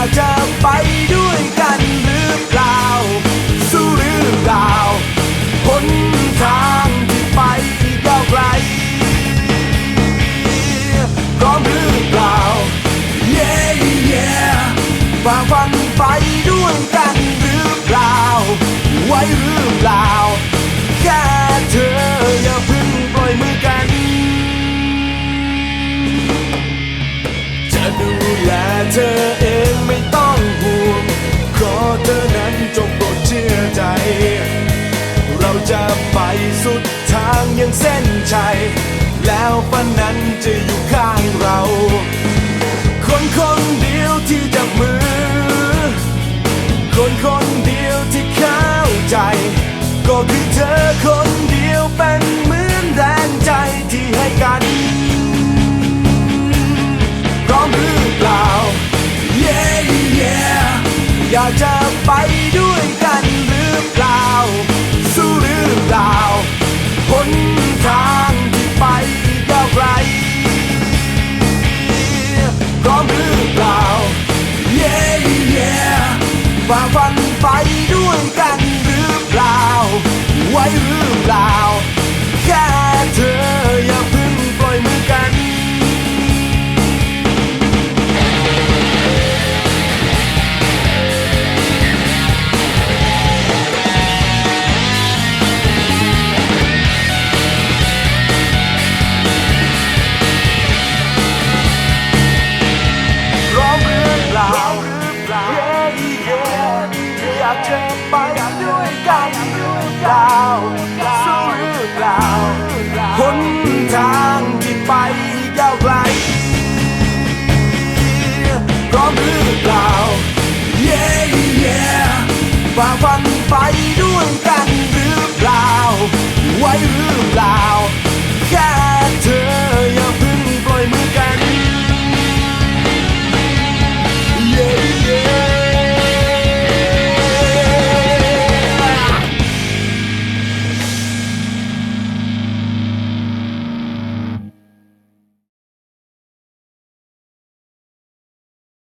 ากจะไปด้วยกันหรือเปล่า สู้หรือเปล่าหนทางที่ไปกยาวไกลพร้อมหรือเปล่า เย้เย้ฝ่าฟันไปด้วยกันหรือเปล่า ไว้หรือเปล่า แค่เธออย่าเพึ่งปล่อยมือกันจะดูแลเธอเอง แล้วฝันนั้นจะอยู่ข้างเรา คนคนเดียวที่จับมือ คนคนเดียวที่เข้าใจ ก็คือเธอ ฝ่าฟันไปด้วยกันหรือเปล่า ไว้หรือเปล่า อยากจะไปด้วยกันหรือเปล่าสู้หรือเปล่าหนทางที่ไปยาวไกลพร้อมหรือเปล่าเย้เย้ฝ่าฟันไปด้วยกันหรือเปล่า ไว้หรือเปล่าแค่เธอ